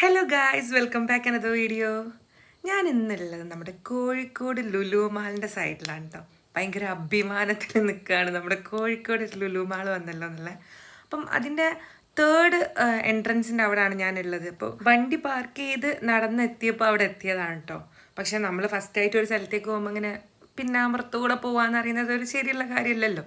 Hello guys welcome back another video ഞാൻ ഇന്നുള്ളത് നമ്മുടെ കോഴിക്കോട് ലുലു മാളിന്റെ സൈഡിലാണ് കേട്ടോ ഭയങ്കര അഭിമാനത്തിൽ നിൽക്കുകയാണ് നമ്മുടെ കോഴിക്കോട് ലുലു മാൾ വന്നല്ലോ എന്നുള്ള അപ്പം അതിന്റെ തേർഡ് എൻട്രൻസിന്റെ അവിടെയാണ് ഞാനുള്ളത്. അപ്പോൾ വണ്ടി പാർക്ക് ചെയ്ത് നടന്നെത്തിയപ്പോൾ അവിടെ എത്തിയതാണ് കേട്ടോ പക്ഷെ നമ്മൾ ഫസ്റ്റ് ആയിട്ട് ഒരു സ്ഥലത്തേക്ക് പോകുമ്പോൾ ഇങ്ങനെ പിന്നാമ്പുറത്തുകൂടെ പോകാമെന്ന് അറിയുന്നത് ഒരു ശരിയുള്ള കാര്യമല്ലല്ലോ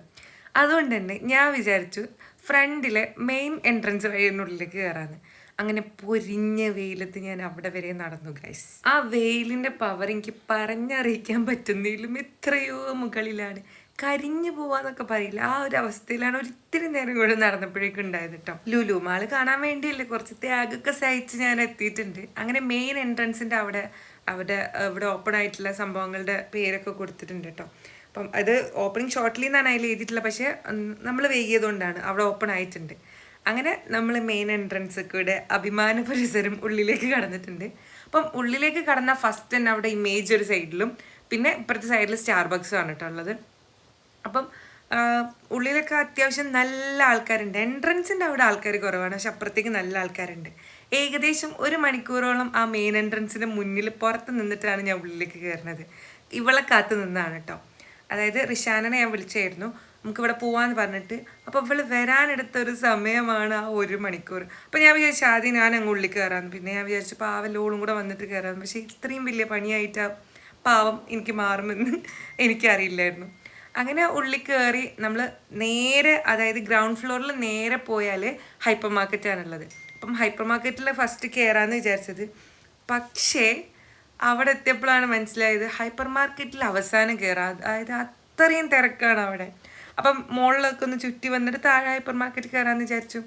അതുകൊണ്ട് തന്നെ ഞാൻ വിചാരിച്ചു ഫ്രണ്ടിലെ മെയിൻ എൻട്രൻസ് വഴിയുള്ളിലേക്ക് കയറാന്ന് അങ്ങനെ പൊരിഞ്ഞ വെയിലത്ത് ഞാൻ അവിടെ വരെ നടന്നു ഗൈസ് ആ വെയിലിന്റെ പവർ എനിക്ക് പറഞ്ഞറിയിക്കാൻ പറ്റുന്നതിലും എത്രയോ മുകളിലാണ്. കരിഞ്ഞു പോവാന്നൊക്കെ പറയില്ല. ആ ഒരു അവസ്ഥയിലാണ് ഒരിത്തിരി നേരം കൂടെ നടന്നപ്പോഴേക്കും ഉണ്ടായത് കേട്ടോ ലുലു മാൾ കാണാൻ വേണ്ടിയല്ലേ കുറച്ച് ത്യാഗൊക്കെ സഹിച്ച് ഞാൻ എത്തിയിട്ടുണ്ട്. അങ്ങനെ മെയിൻ എൻട്രൻസിന്റെ അവിടെ അവിടെ ഇവിടെ ഓപ്പൺ ആയിട്ടുള്ള സംഭവങ്ങളുടെ പേരൊക്കെ കൊടുത്തിട്ടുണ്ട് കേട്ടോ അപ്പം അത് ഓപ്പണിങ് ഷോർട്ട്ലി എന്നാണ് അതിൽ എഴുതിയിട്ടുള്ളത്. പക്ഷേ നമ്മൾ വൈകിയതുകൊണ്ടാണ് അവിടെ ഓപ്പൺ ആയിട്ടുണ്ട്. അങ്ങനെ നമ്മൾ മെയിൻ എൻട്രൻസ് കൂടെ അഭിമാന പരിസരം ഉള്ളിലേക്ക് കടന്നിട്ടുണ്ട്. അപ്പം ഉള്ളിലേക്ക് കടന്ന ഫസ്റ്റ് തന്നെ അവിടെ ഇമേജ് ഒരു സൈഡിലും പിന്നെ ഇപ്പുറത്തെ സൈഡിൽ സ്റ്റാർ ബക്സും ആണ് ഉള്ളത്. അപ്പം ഉള്ളിലൊക്കെ അത്യാവശ്യം നല്ല ആൾക്കാരുണ്ട്. എൻട്രൻസിന്റെ അവിടെ ആൾക്കാർ കുറവാണ്. പക്ഷെ അപ്പുറത്തേക്ക് നല്ല ആൾക്കാരുണ്ട്. ഏകദേശം ഒരു മണിക്കൂറോളം ആ മെയിൻ എൻട്രൻസിന്റെ മുന്നിൽ പുറത്ത് നിന്നിട്ടാണ് ഞാൻ ഉള്ളിലേക്ക് കയറുന്നത് ഇവളെ കാത്തു നിന്നാണ് കേട്ടോ. അതായത് റിഷാനനെ ഞാൻ വിളിച്ചായിരുന്നു. നമുക്കിവിടെ പോവാന്ന് പറഞ്ഞിട്ട്. അപ്പോൾ ഇവൾ വരാനെടുത്ത ഒരു സമയമാണ് ആ ഒരു മണിക്കൂർ. അപ്പോൾ ഞാൻ വിചാരിച്ചു ആദ്യം ഞാൻ അങ്ങ് ഉള്ളിൽ കയറാന്ന് പിന്നെ ഞാൻ വിചാരിച്ചു പാവലോളും കൂടെ വന്നിട്ട് കയറാന്ന് പക്ഷേ ഇത്രയും വലിയ പണിയായിട്ട് പാവം എനിക്ക് മാറുമെന്ന് എനിക്കറിയില്ലായിരുന്നു. അങ്ങനെ ഉള്ളിൽ കയറി നമ്മൾ നേരെ അതായത് ഗ്രൗണ്ട് ഫ്ലോറിൽ നേരെ പോയാൽ ഹൈപ്പർ മാർക്കറ്റാണുള്ളത് അപ്പം ഹൈപ്പർ മാർക്കറ്റിൽ ഫസ്റ്റ് കയറാമെന്ന് വിചാരിച്ചത്. പക്ഷേ അവിടെ എത്തിയപ്പോഴാണ് മനസ്സിലായത് ഹൈപ്പർ മാർക്കറ്റിൽ അവസാനം കയറാം അതായത് അത്രയും തിരക്കാണ് അവിടെ. അപ്പം മുകളിലൊക്കെ ഒന്ന് ചുറ്റി വന്നിട്ട് താഴെ ഹൈപ്പർ മാർക്കറ്റ് കയറാമെന്ന് വിചാരിച്ചു.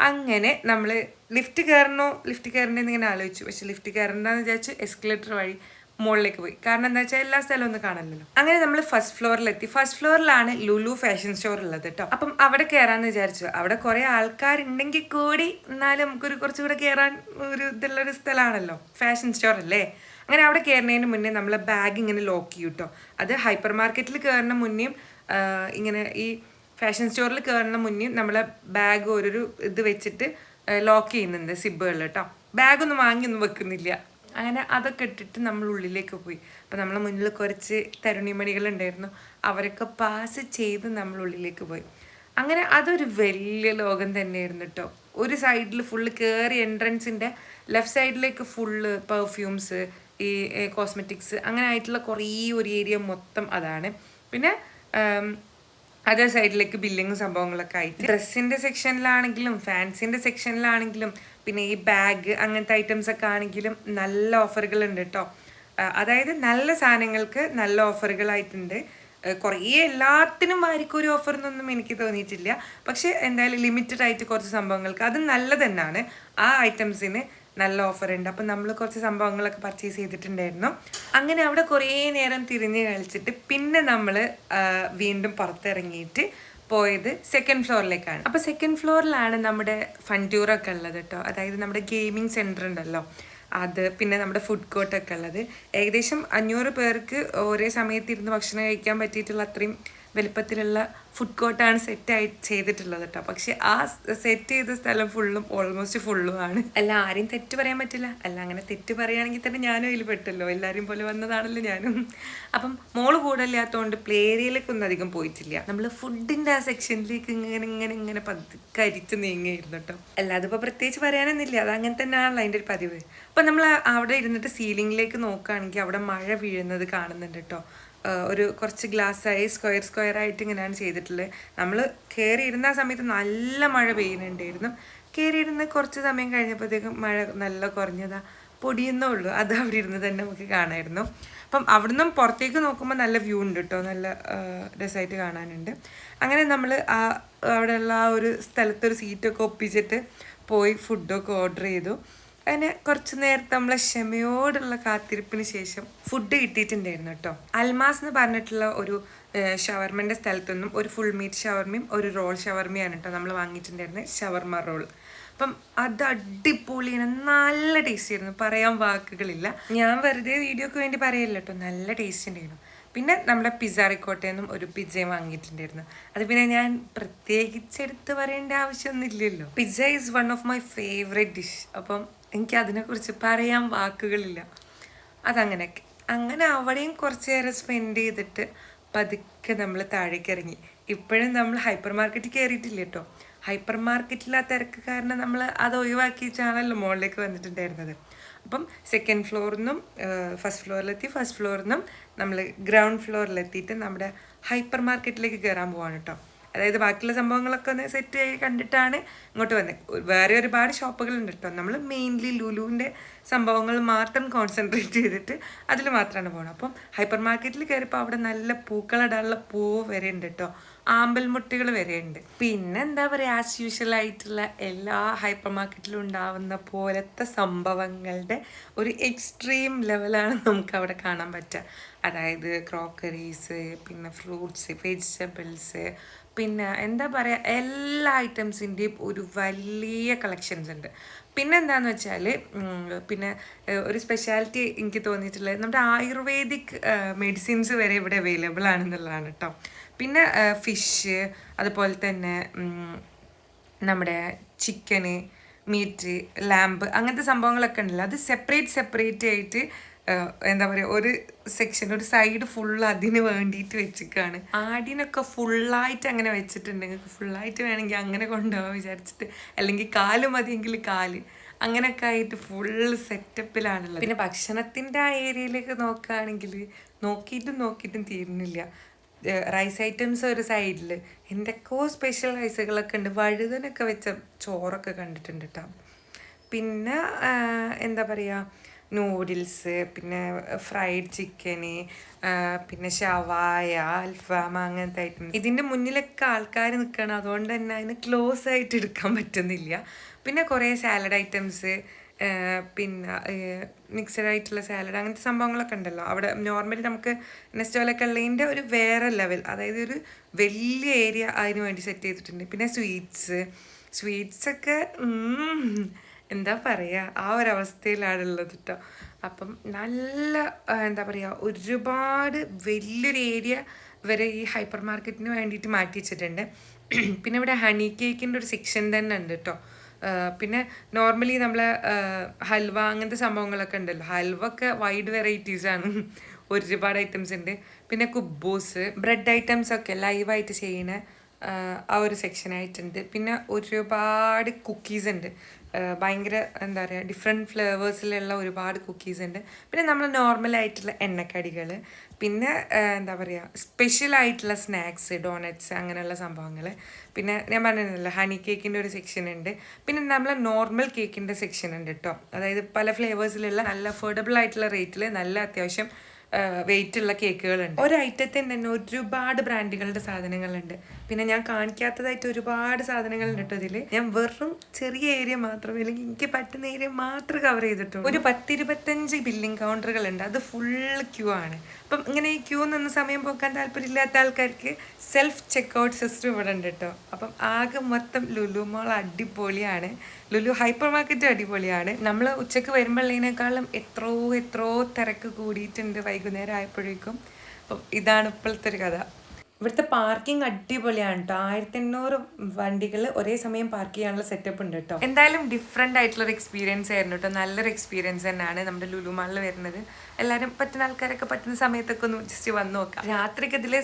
അങ്ങനെ നമ്മൾ ലിഫ്റ്റ് കയറണോ ലിഫ്റ്റ് കയറണ്ടെന്ന് ഇങ്ങനെ ആലോചിച്ചു. പക്ഷെ ലിഫ്റ്റ് കയറണ്ടെന്ന് വിചാരിച്ചു എസ്കലേറ്റർ വഴി മുകളിലേക്ക് പോയി. കാരണം എന്താ വെച്ചാൽ എല്ലാ സ്ഥലവും ഒന്നും കാണാനല്ലോ അങ്ങനെ നമ്മൾ ഫസ്റ്റ് ഫ്ലോറിലെത്തി ഫസ്റ്റ് ഫ്ലോറിലാണ് ലുലു ഫാഷൻ സ്റ്റോർ ഉള്ളത് കേട്ടോ. അപ്പം അവിടെ കയറാന്ന് വിചാരിച്ചു. അവിടെ കുറെ ആൾക്കാരുണ്ടെങ്കിൽ കൂടി എന്നാലും നമുക്കൊരു കുറച്ചുകൂടെ കയറാൻ ഒരു ഇതുള്ളൊരു സ്ഥലമാണല്ലോ ഫാഷൻ സ്റ്റോർ അല്ലേ? അങ്ങനെ അവിടെ കയറുന്നതിന് മുന്നേ നമ്മളെ ബാഗ് ഇങ്ങനെ ലോക്ക് ചെയ്യും കേട്ടോ അത് ഹൈപ്പർ മാർക്കറ്റിൽ കയറുന്ന മുന്നേയും ഇങ്ങനെ ഈ ഫാഷൻ സ്റ്റോറിൽ കയറുന്ന മുന്നേ നമ്മളെ ബാഗ് ഓരോരു ഇത് വെച്ചിട്ട് ലോക്ക് ചെയ്യുന്നുണ്ട് സിബുകളിൽ കേട്ടോ ബാഗൊന്നും വാങ്ങിയൊന്നും വെക്കുന്നില്ല. അങ്ങനെ അതൊക്കെ ഇട്ടിട്ട് നമ്മൾ ഉള്ളിലേക്ക് പോയി. അപ്പോൾ നമ്മളെ മുന്നിൽ കുറച്ച് തരുണിമണികളുണ്ടായിരുന്നു. അവരൊക്കെ പാസ് ചെയ്ത് നമ്മൾ ഉള്ളിലേക്ക് പോയി. അങ്ങനെ അതൊരു വലിയ ലോകം തന്നെയായിരുന്നു കേട്ടോ ഒരു സൈഡിൽ ഫുള്ള് കയറി എൻട്രൻസിന്റെ ലെഫ്റ്റ് സൈഡിലേക്ക് ഫുള്ള് പെർഫ്യൂംസ് ഈ കോസ്മെറ്റിക്സ് അങ്ങനെ ആയിട്ടുള്ള കുറേ ഒരു ഏരിയ മൊത്തം അതാണ്. പിന്നെ ആം, അതേ സൈഡിലേക്ക് ബില്ലിങ് സംഭവങ്ങളൊക്കെ ആയിട്ട്. ഡ്രസ്സിന്റെ സെക്ഷനിലാണെങ്കിലും ഫാൻസിന്റെ സെക്ഷനിലാണെങ്കിലും പിന്നെ ഈ ബാഗ് അങ്ങനത്തെ ഐറ്റംസ് ഒക്കെ ആണെങ്കിലും നല്ല ഓഫറുകൾ ഉണ്ട് കേട്ടോ അതായത് നല്ല സാധനങ്ങൾക്ക് നല്ല ഓഫറുകളായിട്ടുണ്ട് കുറേ എല്ലാത്തിനും വാരിക്കൊരു ഓഫർ എന്നൊന്നും എനിക്ക് തോന്നിയിട്ടില്ല. പക്ഷേ എന്തായാലും ലിമിറ്റഡ് ആയിട്ട് കുറച്ച് സംഭവങ്ങൾക്ക് അത് നല്ലതെന്നാണ് തന്നെയാണ് ആ ഐറ്റംസിന് നല്ല ഓഫർ ഉണ്ട് അപ്പം നമ്മൾ കുറച്ച് സംഭവങ്ങളൊക്കെ പർച്ചേസ് ചെയ്തിട്ടുണ്ടായിരുന്നു. അങ്ങനെ അവിടെ കുറേ നേരം തിരിഞ്ഞ് കളിച്ചിട്ട് പിന്നെ നമ്മൾ വീണ്ടും പുറത്തിറങ്ങിയിട്ട് പോയത് സെക്കൻഡ് ഫ്ലോറിലേക്കാണ് അപ്പോൾ സെക്കൻഡ് ഫ്ലോറിലാണ് നമ്മുടെ ഫണ്ടൂറൊക്കെ ഉള്ളത് കേട്ടോ. അതായത് നമ്മുടെ ഗെയിമിംഗ് സെന്റർ ഉണ്ടല്ലോ. അത് പിന്നെ നമ്മുടെ ഫുഡ് കോർട്ടൊക്കെ ഉള്ളത്. ഏകദേശം അഞ്ഞൂറ് പേർക്ക് ഒരേ സമയത്ത് ഇരുന്ന് ഭക്ഷണം കഴിക്കാൻ പറ്റിയിട്ടുള്ള അത്രയും വലിപ്പത്തിലുള്ള ഫുഡ് കോർട്ടാണ് സെറ്റ് ആയി ചെയ്തിട്ടുള്ളത് കേട്ടോ പക്ഷെ ആ സെറ്റ് ചെയ്ത സ്ഥലം ഫുള്ളും ഓൾമോസ്റ്റ് ഫുള്ളും ആണ്. അല്ല ആരെയും തെറ്റ് പറയാൻ പറ്റില്ല. അല്ല അങ്ങനെ തെറ്റ് പറയുകയാണെങ്കിൽ തന്നെ ഞാനും അതിൽ പെട്ടല്ലോ. എല്ലാവരെയും പോലെ വന്നതാണല്ലോ ഞാനും. അപ്പം മോൾ കൂടല്ലാത്തതുകൊണ്ട് പ്ലേ ഏരിയയിലേക്കൊന്നും അധികം പോയിട്ടില്ല. നമ്മൾ ഫുഡിന്റെ ആ സെക്ഷനിലേക്ക് ഇങ്ങനെ ഇങ്ങനെ ഇങ്ങനെ പതുക്കെ അരിച്ച് നീങ്ങിയിരുന്നു കേട്ടോ അല്ലാതെ ഇപ്പോൾ പ്രത്യേകിച്ച് പറയാനൊന്നുമില്ല. അത് അങ്ങനെ തന്നെയാണല്ലോ അതിന്റെ ഒരു പതിവ്. അപ്പം നമ്മൾ അവിടെ ഇരുന്നിട്ട് സീലിംഗിലേക്ക് നോക്കുകയാണെങ്കിൽ അവിടെ മഴ വീഴുന്നത് കാണുന്നുണ്ട് കേട്ടോ ഒരു കുറച്ച് ഗ്ലാസ് ആയി സ്ക്വയർ സ്ക്വയർ ആയിട്ട് ഇങ്ങനെയാണ് ചെയ്തിട്ടുള്ളത്. നമ്മൾ കേറി ഇരുന്ന ആ സമയത്ത് നല്ല മഴ പെയ്യുന്നുണ്ടായിരുന്നു. കേറി ഇരുന്ന് കുറച്ച് സമയം കഴിഞ്ഞപ്പോഴത്തേക്കും മഴ നല്ല കുറഞ്ഞതാ. പൊടിയുന്നേ ഉള്ളൂ. അത് അവിടെ ഇരുന്ന് തന്നെ നമുക്ക് കാണായിരുന്നു. അപ്പം അവിടുന്ന് പുറത്തേക്ക് നോക്കുമ്പോൾ നല്ല വ്യൂ ഉണ്ട് കേട്ടോ നല്ല രസമായിട്ട് കാണാനുണ്ട്. അങ്ങനെ നമ്മൾ ആ അവിടെയുള്ള ആ ഒരു സ്ഥലത്ത് ഒരു സീറ്റൊക്കെ ഒപ്പിച്ചിട്ട് പോയി ഫുഡൊക്കെ ഓർഡർ ചെയ്തു. അങ്ങനെ കുറച്ച് നേരത്തെ നമ്മളെ ക്ഷമയോടുള്ള കാത്തിരിപ്പിന് ശേഷം ഫുഡ് കിട്ടിയിട്ടുണ്ടായിരുന്നു കേട്ടോ അൽമാസ് എന്ന് പറഞ്ഞിട്ടുള്ള ഒരു ഷവർമന്റെ സ്ഥലത്തു നിന്നും ഒരു ഫുൾ മീറ്റ് ഷവർമയും ഒരു റോൾ ഷവർമയാണ് കേട്ടോ നമ്മൾ വാങ്ങിയിട്ടുണ്ടായിരുന്നത് ഷവർമ റോൾ അപ്പം അത് അടിപൊളിയാണ് നല്ല ടേസ്റ്റ് ആയിരുന്നു പറയാൻ വാക്കുകളില്ല. ഞാൻ വെറുതെ വീഡിയോക്ക് വേണ്ടി പറയില്ല കേട്ടോ നല്ല ടേസ്റ്റ് ഉണ്ടായിരുന്നു. പിന്നെ നമ്മുടെ പിസ്സ റിക്കോട്ടയിൽ നിന്നും ഒരു പിസ്സയും വാങ്ങിയിട്ടുണ്ടായിരുന്നു. അത് പിന്നെ ഞാൻ പ്രത്യേകിച്ച് എടുത്ത് പറയേണ്ട ആവശ്യമൊന്നുമില്ലല്ലോ. Pizza is one of my favourite dish അപ്പം എനിക്ക് അതിനെക്കുറിച്ച് പറയാൻ വാക്കുകളില്ല. അതങ്ങനെയൊക്കെ. അങ്ങനെ അവിടെയും കുറച്ച് നേരം സ്പെൻഡ് ചെയ്തിട്ട് പതുക്കെ നമ്മൾ താഴേക്ക് ഇറങ്ങി ഇപ്പോഴും നമ്മൾ ഹൈപ്പർ മാർക്കറ്റിൽ കയറിയിട്ടില്ല കേട്ടോ ഹൈപ്പർ മാർക്കറ്റിൽ ആ തിരക്ക് കാരണം നമ്മൾ അത് ഒഴിവാക്കിയിട്ടാണല്ലോ മുകളിലേക്ക് വന്നിട്ടുണ്ടായിരുന്നത്. അപ്പം സെക്കൻഡ് ഫ്ലോറിൽ നിന്നും ഫസ്റ്റ് ഫ്ലോറിലെത്തി ഫസ്റ്റ് ഫ്ലോറിൽ നിന്നും നമ്മൾ ഗ്രൗണ്ട് ഫ്ലോറിലെത്തിയിട്ട് നമ്മുടെ ഹൈപ്പർ മാർക്കറ്റിലേക്ക് കയറാൻ പോവാണ് കേട്ടോ അതായത് ബാക്കിയുള്ള സംഭവങ്ങളൊക്കെ ഒന്ന് സെറ്റ് ആയി കണ്ടിട്ടാണ് ഇങ്ങോട്ട് വന്നത് വേറെ ഒരുപാട് ഷോപ്പുകളുണ്ട് കേട്ടോ നമ്മൾ മെയിൻലി ലുലുവിന്റെ സംഭവങ്ങൾ മാത്രം കോൺസെൻട്രേറ്റ് ചെയ്തിട്ട് അതിൽ മാത്രമാണ് പോകുന്നത് അപ്പം ഹൈപ്പർ മാർക്കറ്റിൽ കയറിയപ്പോൾ അവിടെ നല്ല പൂക്കളിടാനുള്ള പൂവ് വരെ ഉണ്ട് കേട്ടോ ആമ്പൽമുട്ടികൾ വരെ ഉണ്ട് പിന്നെ എന്താ പറയുക ആസ് യൂഷ്വൽ ആയിട്ടുള്ള എല്ലാ ഹൈപ്പർ മാർക്കറ്റിലും ഉണ്ടാവുന്ന പോലത്തെ സംഭവങ്ങളുടെ ഒരു എക്സ്ട്രീം ലെവലാണ് നമുക്ക് അവിടെ കാണാൻ പറ്റുക അതായത് ക്രോക്കറീസ് പിന്നെ ഫ്രൂട്ട്സ് വെജിറ്റബിൾസ് പിന്നെ എന്താ പറയുക എല്ലാ ഐറ്റംസിന്റെയും ഒരു വലിയ കളക്ഷൻസ് ഉണ്ട് പിന്നെ എന്താന്ന് വെച്ചാൽ പിന്നെ ഒരു സ്പെഷ്യാലിറ്റി എനിക്ക് തോന്നിയിട്ടുള്ളത് നമ്മുടെ ആയുർവേദിക് മെഡിസിൻസ് വരെ ഇവിടെ അവൈലബിൾ ആണെന്നുള്ളതാണ് കേട്ടോ പിന്നെ ഫിഷ് അതുപോലെ തന്നെ നമ്മുടെ ചിക്കന് മീറ്റ് ലാമ്പ് അങ്ങനത്തെ സംഭവങ്ങളൊക്കെ ഉണ്ടല്ലോ. അത് സെപ്പറേറ്റ് സെപ്പറേറ്റ് ആയിട്ട് എന്താ പറയുക ഒരു സെക്ഷൻ ഒരു സൈഡ് ഫുൾ അതിന് വേണ്ടിയിട്ട് വെച്ചിക്കാണ്. ആടിനൊക്കെ ഫുള്ളായിട്ട് അങ്ങനെ വെച്ചിട്ടുണ്ടെങ്കിൽ ഫുള്ളായിട്ട് വേണമെങ്കിൽ അങ്ങനെ കൊണ്ടുപോകാൻ വിചാരിച്ചിട്ട്. അല്ലെങ്കിൽ കാൽ മതിയെങ്കിൽ കാൽ. അങ്ങനെയൊക്കെ ആയിട്ട് ഫുൾ സെറ്റപ്പിലാണുള്ളത് പിന്നെ ഭക്ഷണത്തിന്റെ ആ ഏരിയയിലേക്ക് നോക്കുകയാണെങ്കിൽ നോക്കിയിട്ടും നോക്കിയിട്ടും തീരുന്നില്ല. റൈസ് ഐറ്റംസ് ഒരു സൈഡിൽ എന്തൊക്കെയോ സ്പെഷ്യൽ റൈസുകളൊക്കെ ഉണ്ട്. വഴുതനൊക്കെ വെച്ച ചോറൊക്കെ കണ്ടിട്ടുണ്ട് കേട്ടോ പിന്നെ എന്താ പറയുക നൂഡിൽസ് പിന്നെ ഫ്രൈഡ് ചിക്കന് പിന്നെ ഷവായ അൽഫാം അങ്ങനത്തെ ഐറ്റംസ് ഇതിന്റെ മുന്നിലൊക്കെ ആൾക്കാർ നിൽക്കണം അതുകൊണ്ട് തന്നെ അതിന് ക്ലോസ് ആയിട്ട് എടുക്കാൻ പറ്റുന്നില്ല. പിന്നെ കുറേ സാലഡ് ഐറ്റംസ് പിന്നെ മിക്സഡ് ആയിട്ടുള്ള സാലഡ് അങ്ങനത്തെ സംഭവങ്ങളൊക്കെ ഉണ്ടല്ലോ. അവിടെ നോർമലി നമുക്ക് നെസ്റ്റോലൊക്കെ ഉള്ളതിന്റെ ഒരു വേറെ ലെവൽ അതായത് ഒരു വലിയ ഏരിയ അതിന് വേണ്ടി സെറ്റ് ചെയ്തിട്ടുണ്ട്. പിന്നെ സ്വീറ്റ്സ് സ്വീറ്റ്സൊക്കെ എന്താ പറയുക ആ ഒരു അവസ്ഥയിലാണുള്ളത് കേട്ടോ അപ്പം നല്ല എന്താ പറയുക ഒരുപാട് വലിയൊരു ഏരിയ വരെ ഈ ഹൈപ്പർ മാർക്കറ്റിന് വേണ്ടിയിട്ട് മാറ്റി വെച്ചിട്ടുണ്ട്. പിന്നെ ഇവിടെ ഹണി കേക്കിന്റെ ഒരു സെക്ഷൻ തന്നെ ഉണ്ട് കേട്ടോ പിന്നെ നോർമലി നമ്മൾ ഹൽവ അങ്ങനത്തെ സംഭവങ്ങളൊക്കെ ഉണ്ടല്ലോ. ഹൽവ ഒക്കെ വൈഡ് വെറൈറ്റീസാണ് ഒരുപാട് ഐറ്റംസ് ഉണ്ട്. പിന്നെ കുബ്ബൂസ് ബ്രെഡ് ഐറ്റംസ് ഒക്കെ ലൈവായിട്ട് ചെയ്യുന്ന ആ, ഒരു സെക്ഷൻ ആയിട്ടുണ്ട്. പിന്നെ ഒരുപാട് കുക്കീസ് ഉണ്ട്. ഭയങ്കര എന്താ പറയുക ഡിഫറെന്റ് ഫ്ലേവേഴ്സിലുള്ള ഒരുപാട് കുക്കീസ് ഉണ്ട്. പിന്നെ നമ്മൾ നോർമലായിട്ടുള്ള എണ്ണക്കടികൾ പിന്നെ എന്താ പറയുക സ്പെഷ്യൽ ആയിട്ടുള്ള സ്നാക്സ് ഡോണറ്റ്സ് അങ്ങനെയുള്ള സംഭവങ്ങൾ പിന്നെ ഞാൻ പറഞ്ഞിരുന്നല്ലോ ഹണി കേക്കിന്റെ ഒരു സെക്ഷൻ ഉണ്ട്. പിന്നെ നമ്മൾ നോർമൽ കേക്കിന്റെ സെക്ഷൻ ഉണ്ട് കേട്ടോ അതായത് പല ഫ്ലേവേഴ്സിലുള്ള നല്ല അഫോർഡബിൾ ആയിട്ടുള്ള റേറ്റിൽ നല്ല അത്യാവശ്യം വെയിറ്റ് ഉള്ള കേക്കുകളുണ്ട് ഒരു ഐറ്റത്തിന് തന്നെ ഒരുപാട് ബ്രാൻഡുകളുടെ സാധനങ്ങളുണ്ട്. പിന്നെ ഞാൻ കാണിക്കാത്തതായിട്ട് ഒരുപാട് സാധനങ്ങളുണ്ട് കേട്ടോ ഇതിൽ ഞാൻ വെറും ചെറിയ ഏരിയ മാത്രം അല്ലെങ്കിൽ എനിക്ക് പറ്റുന്ന ഏരിയ മാത്രം കവർ ചെയ്തിട്ടുള്ളൂ. ഒരു പത്തിരുപത്തഞ്ച് ബില്ലിംഗ് കൗണ്ടറുകളുണ്ട് അത് ഫുൾ ക്യൂ ആണ്. അപ്പം ഇങ്ങനെ ഈ ക്യൂ നിന്ന് സമയം പോക്കാൻ താല്പര്യമില്ലാത്ത ആൾക്കാർക്ക് സെൽഫ് ചെക്കൗട്ട് സിസ്റ്റം ഇവിടെ ഉണ്ട് കേട്ടോ. അപ്പം ആകെ മൊത്തം ലുലുമോൾ അടിപൊളിയാണ്. ലുലു ഹൈപ്പർ മാർക്കറ്റ് അടിപൊളിയാണ്. നമ്മൾ ഉച്ചയ്ക്ക് വരുമ്പോഴതിനേക്കാളും എത്രയോ എത്രയോ തിരക്ക് കൂടിയിട്ടുണ്ട് വൈകുന്നേരം ആയപ്പോഴേക്കും. അപ്പം ഇതാണ് ഇപ്പോഴത്തെ ഒരു കഥ. ഇവിടുത്തെ പാർക്കിംഗ് അടിപൊളിയാണ് കേട്ടോ ആയിരത്തി എണ്ണൂറ് വണ്ടികൾ ഒരേ സമയം പാർക്ക് ചെയ്യാനുള്ള സെറ്റപ്പ് ഉണ്ട് കേട്ടോ എന്തായാലും ഡിഫറെന്റ് ആയിട്ടുള്ള ഒരു എക്സ്പീരിയൻസ് ആയിരുന്നു കേട്ടോ നല്ലൊരു എക്സ്പീരിയൻസ് തന്നെയാണ് നമ്മുടെ ലുലുമാളിൽ വരുന്നത്. എല്ലാവരും പറ്റുന്ന ആൾക്കാരൊക്കെ പറ്റുന്ന സമയത്തൊക്കെ ഒന്ന് ജസ്റ്റ് വന്ന് നോക്കാം. രാത്രിക്ക് ഇതിൽ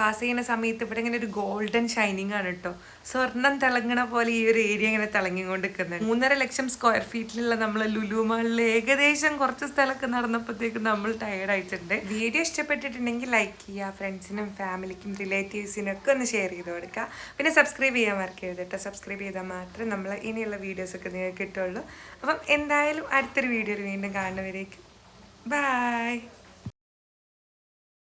പാസ് ചെയ്യുന്ന സമയത്ത് ഇവിടെ ഇങ്ങനെ ഒരു ഗോൾഡൻ ഷൈനിങ് ആണ് കേട്ടോ സ്വർണം തിളങ്ങണ പോലെ ഈ ഒരു ഏരിയ ഇങ്ങനെ തിളങ്ങിക്കൊണ്ട് നിൽക്കുന്നത് മൂന്നര ലക്ഷം സ്ക്വയർ ഫീറ്റിലുള്ള നമ്മൾ ലുലുമാളിൽ ഏകദേശം കുറച്ച് സ്ഥലമൊക്കെ നടന്നപ്പോഴത്തേക്കും നമ്മൾ ടയർഡ് ആയിട്ടുണ്ട്. വീഡിയോ ഇഷ്ടപ്പെട്ടിട്ടുണ്ടെങ്കിൽ ലൈക്ക് ചെയ്യുക ഫ്രണ്ട്സിനും ഫാമിലിക്കും റിലേറ്റീവ്സിനും ഒക്കെ ഒന്ന് ഷെയർ ചെയ്ത് കൊടുക്കുക. പിന്നെ സബ്സ്ക്രൈബ് ചെയ്യാൻ മറക്കരുത് കേട്ടോ. സബ്സ്ക്രൈബ് ചെയ്താൽ മാത്രമേ നമ്മൾ ഇനിയുള്ള വീഡിയോസൊക്കെ നിങ്ങൾക്ക് കിട്ടുള്ളൂ അപ്പം എന്തായാലും അടുത്തൊരു വീഡിയോയിൽ വീണ്ടും കാണുന്നവരേക്കും. ബൈ